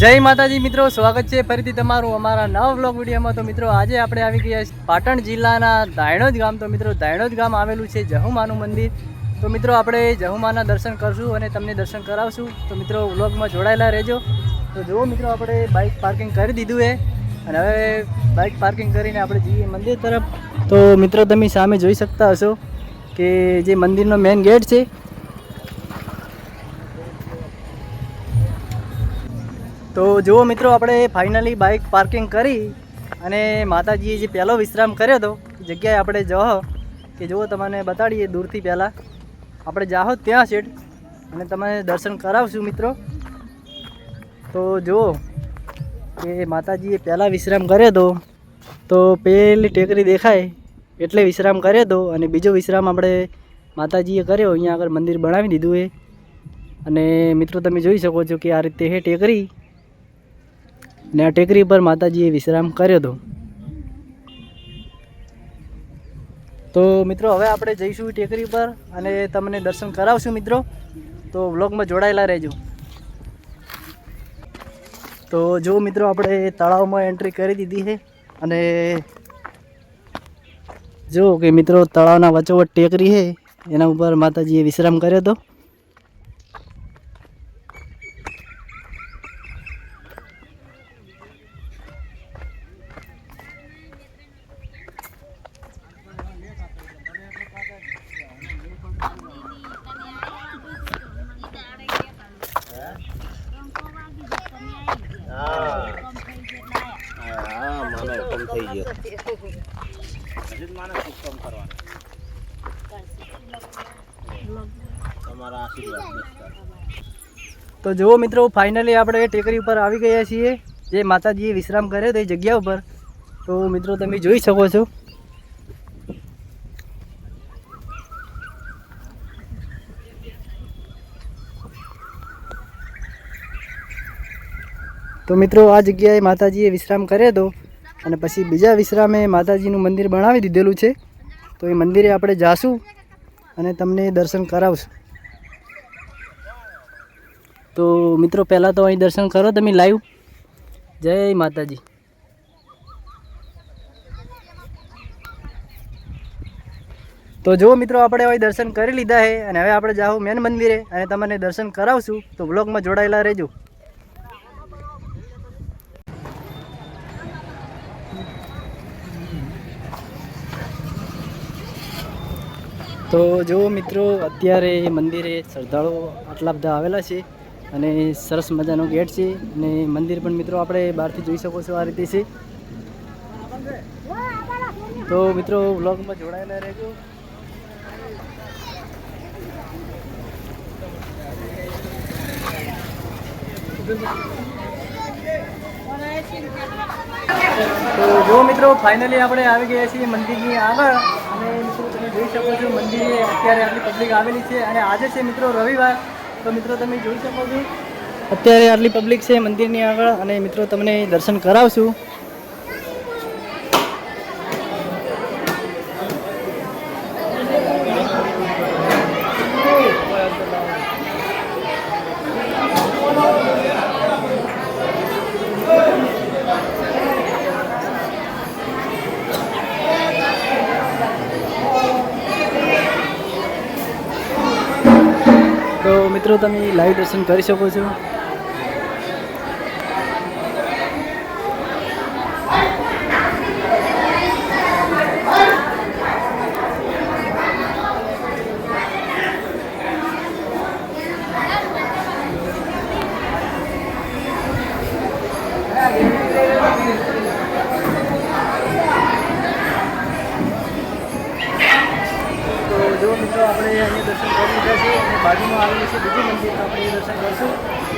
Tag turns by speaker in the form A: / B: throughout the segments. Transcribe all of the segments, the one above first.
A: જય માતાજી મિત્રો, સ્વાગત છે ફરીથી તમારું અમારા નવ વ્લોગ વિડીયોમાં. તો મિત્રો, આજે આપણે આવી ગયા પાટણ જિલ્લાના દાયણોજ ગામ. તો મિત્રો દાયણોજ ગામ આવેલું છે જહુમાનું મંદિર. તો મિત્રો, આપણે જહુમાના દર્શન કરશું અને તમને દર્શન કરાવશું. તો મિત્રો વ્લોગમાં જોડાયેલા રહેજો. તો જુઓ મિત્રો, આપણે બાઇક પાર્કિંગ કરી દીધું એ અને હવે બાઇક પાર્કિંગ કરીને આપણે જઈએ મંદિર તરફ. તો મિત્રો, તમે સામે જોઈ શકતા હશો કે જે મંદિરનો મેઇન ગેટ છે તો જુઓ મિત્રો, આપણે ફાઇનલી બાઇક પાર્કિંગ કરી અને માતાજીએ જે પહેલો વિશ્રામ કર્યો હતો, જગ્યાએ આપણે જહો, કે જુઓ તમને બતાડીએ દૂરથી પહેલાં. આપણે જાહો ત્યાં સેટ અને તમે દર્શન કરાવશું મિત્રો. તો જુઓ કે માતાજીએ પહેલાં વિશ્રામ કર્યો હતો, તો પેલી ટેકરી દેખાય એટલે વિશ્રામ કર્યો હતો અને બીજો વિશ્રામ આપણે માતાજીએ કર્યો. અહીંયા આગળ મંદિર બનાવી દીધું એ અને મિત્રો, તમે જોઈ શકો છો કે આ રીતે હે ટેકરી ને આ ટેકરી પર માતાજીએ વિશ્રામ કર્યો હતો. તો મિત્રો, હવે આપણે જઈશું ટેકરી પર અને તમને દર્શન કરાવશું મિત્રો. તો વ્લોગમાં જોડાયેલા રહેજો. તો જો મિત્રો, આપણે તળાવમાં એન્ટ્રી કરી દીધી છે અને જો કે મિત્રો, તળાવના વચ્ચોવચ ટેકરી છે. એના ઉપર માતાજીએ વિશ્રામ કર્યો હતો
B: હા મને હુકમ થઈ ગયો
A: તો જુઓ મિત્રો ફાઇનલી આપણે ટેકરી ઉપર આવી ગયા છીએ. જે માતાજીએ વિશ્રામ કર્યો તે જગ્યા ઉપર. તો મિત્રો, તમે જોઈ શકો છો. તો મિત્રો, આ જગ્યાએ માતાજીએ વિશ્રામ કર્યો હતો. અને પછી બીજા વિશ્રામે માતાજીનું મંદિર બનાવી દીધેલું છે. તો એ મંદિરે આપણે જાશું અને તમને દર્શન કરાવશું. તો મિત્રો, પહેલાં તો અહીં દર્શન કરો, તમે લાઈવ. જય માતાજી. તો જો મિત્રો, આપણે હવે દર્શન કરી લીધા છે અને હવે આપણે જાઓ મેન મંદિરે અને તમને દર્શન કરાવશું. તો બ્લોગમાં જોડાયેલા રહેજો. તો જો મિત્રો, અત્યારે મંદિરે શ્રદ્ધાળુઓ આટલા બધા આવેલા છે અને સરસ મજાનો ગેટ છે અને મંદિર પણ મિત્રો આપણે બહારથી જોઈ શકો છો આ રીતે છે. તો મિત્રો, વ્લોગમાં જોડાયેલા રહેજો. તો જો મિત્રો ફાઇનલી આપણે આવી ગયા છીએ મંદિરની આગળ અને મિત્રો તમે જોઈ શકો છો મંદિરે અત્યારે આટલી પબ્લિક આવેલી છે અને આજે છે મિત્રો રવિવાર. તો મિત્રો તમે જોઈ શકો છો. અત્યારે આટલી પબ્લિક છે મંદિરની આગળ અને મિત્રો તમને દર્શન કરાવશું તો મિત્રો તમે લાઈવ દર્શન કરી શકો છો તો જો મિત્રો આપણે અહીંયા દર્શન કરી લીધા છે અને બાજુમાં આવેલું છે. બીજું મંદિર આપણે દર્શન કરશું.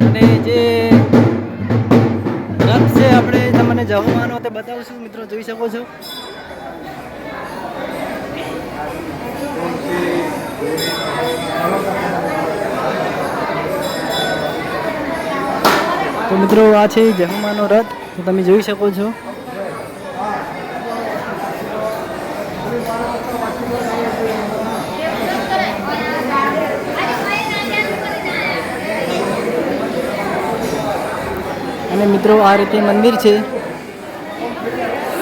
A: અને જે રથ છે આપણે તમને જવાનો તે બતાવશું, મિત્રો, જોઈ શકો છો. તો મિત્રો, આ છે જમવાનો રથ તમે જોઈ શકો છો. અને મિત્રો, આ રીતે મંદિર છે.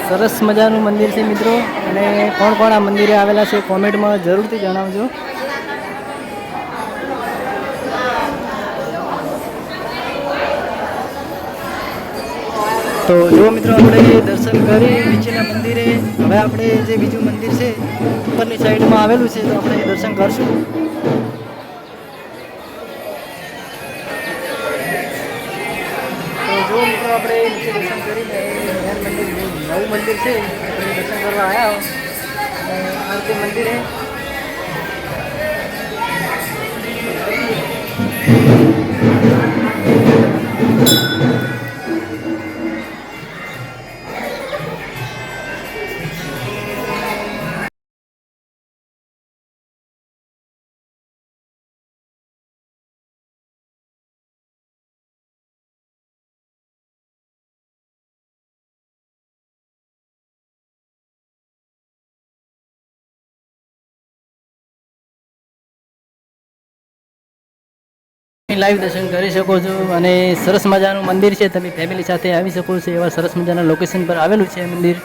A: સરસ મજાનું મંદિર છે મિત્રો. અને કોણ કોણ આ મંદિરે આવેલા છે કોમેન્ટમાં જરૂરથી જણાવજો. તો જો મિત્રો, આપણે દર્શન કરી નીચેના મંદિરે, હવે આપણે જે બીજું મંદિર છે, ઉપરની સાઈડમાં આવેલું છે, તો આપણે દર્શન કરશું. જો મિત્રો આપણે દર્શન કરીને નવું મંદિર છે દર્શન કરવા આવ્યા અને આ રીતે મંદિર લાઈવ દર્શન કરી શકો છો અને સરસ મજાનું મંદિર છે. તમે ફેમિલી સાથે આવી શકો છો એવા સરસ મજાના લોકેશન પર આવેલું છે મંદિર.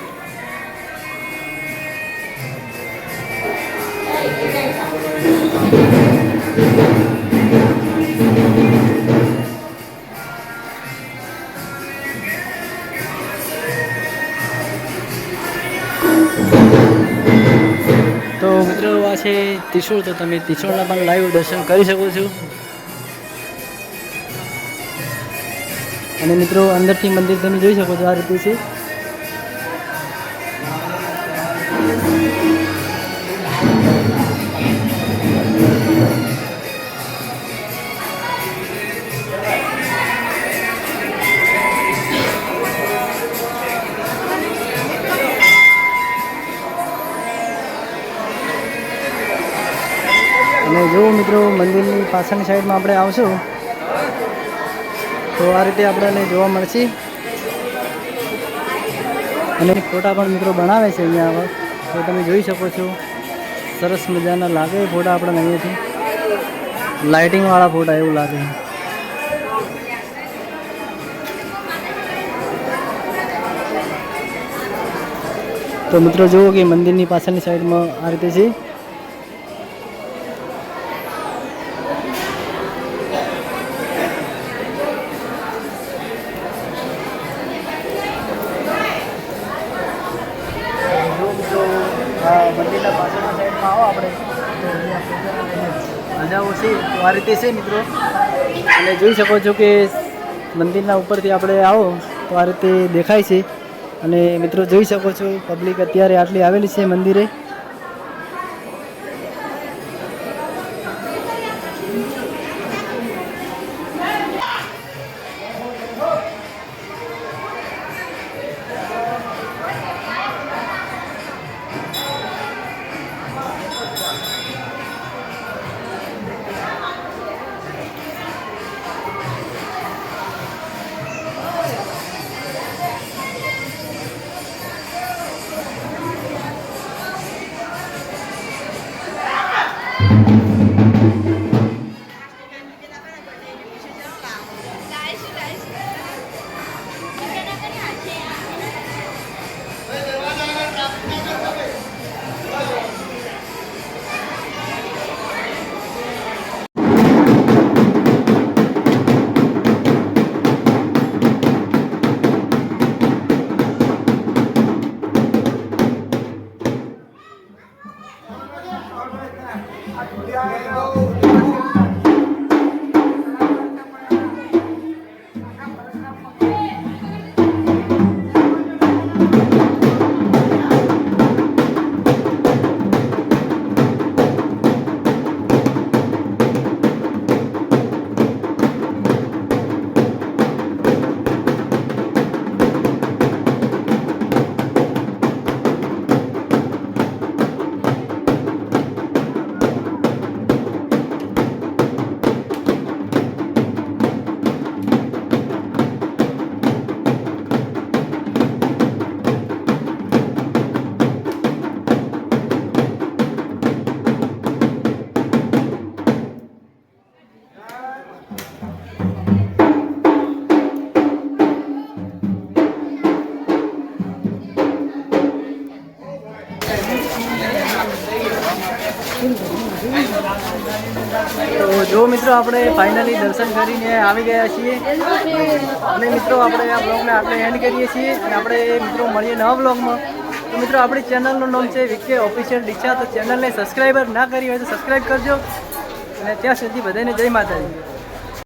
A: તો મિત્રો, આ છે ત્રિશુળ. તો તમે ત્રિશુળના પણ લાઈવ દર્શન કરી શકો છો. અને મિત્રો, અંદરથી મંદિર તમે જોઈ શકો છો આ રીતે છે. અને જો મિત્રો, મંદિરની પાછળની સાઈડમાં આપણે આવશું. તો આ રીતે આપણને જોવા મળશે. અને ફોટા પણ મિત્રો બનાવે છે અહીંયા આગળ તો તમે જોઈ શકો છો. સરસ મજાના લાગે ફોટા આપણને અહીંયાથી. લાઇટિંગવાળા ફોટા એવું લાગે. તો મિત્રો જુઓ કે મંદિરની પાછળની સાઈડમાં આ રીતે છે જો મિત્રો આ મંદિરના પાછળના સાઈડમાં આવો આપણે તો અહીંયા રજાઓ છે તો આ રીતે છે મિત્રો. અને જોઈ શકો છો કે મંદિરના ઉપરથી આપણે આવો, તો આ રીતે દેખાય છે. અને મિત્રો જોઈ શકો છો પબ્લિક અત્યારે આટલી આવેલી છે મંદિરે. તો જો મિત્રો આપણે ફાઇનલી દર્શન કરીને આવી ગયા છીએ. અને મિત્રો આપણે આ બ્લોગને આપણે એન્ડ કરીએ છીએ અને આપણે મિત્રો મળીએ નવા બ્લોગમાં તો મિત્રો આપણી ચેનલનું નામ છે વિકે ઓફિશિયલ દીક્ષા. તો ચેનલને સબસ્ક્રાઈબર ના કરી હોય તો સબસ્ક્રાઈબ કરજો. અને ત્યાં સુધી બધાને જય માતાજી.